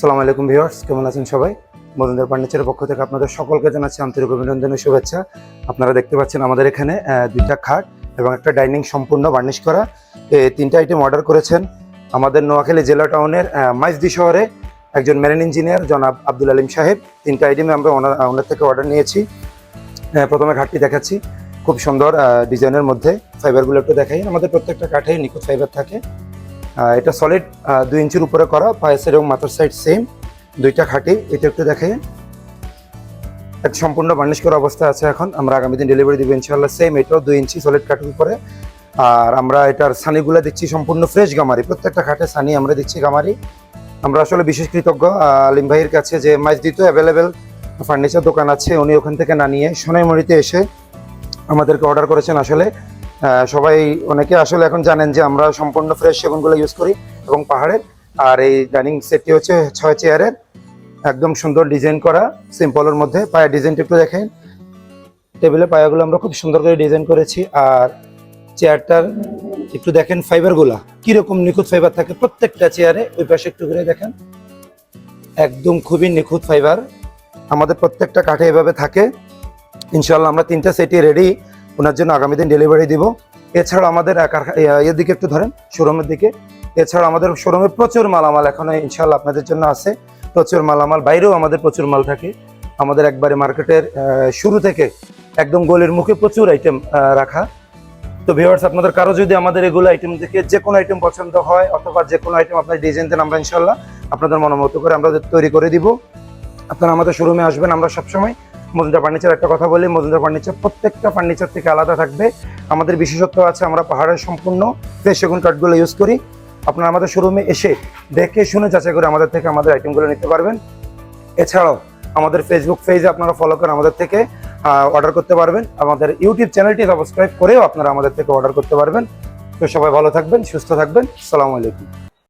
সালাম আলাইকুম ভিউয়ার্স, কেমন আছেন সবাই? মজুমদার ফার্নিচারের পক্ষ থেকে আপনাদের সকলকে জানাচ্ছি আন্তরিক অভিনন্দন ও শুভেচ্ছা। আপনারা দেখতে পাচ্ছেন আমাদের এখানে দুইটা খাট এবং একটা ডাইনিং সম্পূর্ণ বার্নিশ করা। তিনটা আইটেম অর্ডার করেছেন আমাদের নোয়াখালী জেলা টাউনের মাইজদি শহরে একজন মেরিন ইঞ্জিনিয়ার জনাব আব্দুল আলিম সাহেব। তিনটা আইটেমে আমরা ওনার ওনার থেকে অর্ডার নিয়েছি। প্রথমে ঘাটটি দেখাচ্ছি। খুব সুন্দর ডিজাইনের মধ্যে। ফাইবারগুলো একটু দেখাই। আমাদের প্রত্যেকটা কাঠে নিখুঁত ফাইবার থাকে। এটা সলিড দুই ইঞ্চির উপরে করা পায়েসের এবং মাথার সাইড সেম দুইটা খাটি। এটা একটু দেখে। এক সম্পূর্ণ বার্নিশ করা অবস্থা আছে এখন। আমরা আগামী দিন ডেলিভারি দিব ইনশাল্লাহ সেম এটাও দুই ইঞ্চি সলিড কাঠের উপরে। আর আমরা এটার সানিগুলো দিচ্ছি সম্পূর্ণ ফ্রেশ গামারি। প্রত্যেকটা খাটে সানি আমরা দিচ্ছি গামারি। আমরা আসলে বিশেষ কৃতজ্ঞ আলিম ভাইয়ের কাছে যে মাইজ দিত অ্যাভেলেবেল ফার্নিচার দোকান আছে, উনি ওখান থেকে না নিয়ে সোনাইমুড়িতে এসে আমাদেরকে অর্ডার করেছেন আসলে। সবাই অনেকে আসলে এখন জানেন যে আমরা সম্পূর্ণ ফ্রেশ সেগুনগুলো ইউজ করি এবং পাহাড়ের। আর এই ডাইনিং সেটটি হচ্ছে ছয় চেয়ারের একদম সুন্দর ডিজাইন করা সিম্পলের মধ্যে। পায়ের ডিজাইনটা একটু দেখেন। টেবিলের পায়াগুলো আমরা খুব সুন্দর করে ডিজাইন করেছি। আর চেয়ারটার একটু দেখেন ফাইবারগুলা কীরকম নিখুঁত ফাইবার থাকে প্রত্যেকটা চেয়ারে ওই পাশে একটু করে দেখেন। একদম খুবই নিখুঁত ফাইবার আমাদের প্রত্যেকটা কাঠে এভাবে থাকে। ইনশাল্লাহ আমরা তিনটা সেটি রেডি ওনার জন্য আগামী দিন ডেলিভারি দিব। এছাড়া আমাদের এর দিকে একটু ধরেন শোরুমের দিকে। এছাড়া আমাদের শোরুমে প্রচুর মালামাল এখনও ইনশাল্লাহ আপনাদের জন্য আছে। প্রচুর মালামাল, বাইরেও আমাদের প্রচুর মাল থাকে। আমাদের একবারে মার্কেটের শুরু থেকে একদম গলির মুখে প্রচুর আইটেম রাখা। তো ভিউয়ার্স আপনাদের কারও যদি আমাদের এগুলো আইটেম থেকে যে কোনো আইটেম পছন্দ হয়, অথবা যে কোনো আইটেম আপনার ডিজাইন দেন আমরা ইনশাল্লাহ আপনাদের মনোমতো করে আমরা তৈরি করে দিব। আপনারা আমাদের শোরুমে আসবেন, আমরা সবসময় মজুমদার ফার্নিচার একটা কথা বলি, মজুমদার ফার্নিচার প্রত্যেকটা ফার্নিচার থেকে আলাদা থাকবে। আমাদের বিশেষত্ব আছে, আমরা পাহাড়ের সম্পূর্ণ ফ্রেশ সেগুন কাঠগুলো ইউজ করি। আপনারা আমাদের শোরুমে এসে দেখে শুনে যাচাই করে আমাদের থেকে আমাদের আইটেমগুলো নিতে পারবেন। এছাড়াও আমাদের ফেসবুক পেজে আপনারা ফলো করে আমাদের থেকে অর্ডার করতে পারবেন। আমাদের ইউটিউব চ্যানেলটি সাবস্ক্রাইব করেও আপনারা আমাদের থেকে অর্ডার করতে পারবেন। তো সবাই ভালো থাকবেন, সুস্থ থাকবেন। সালামু আলাইকুম।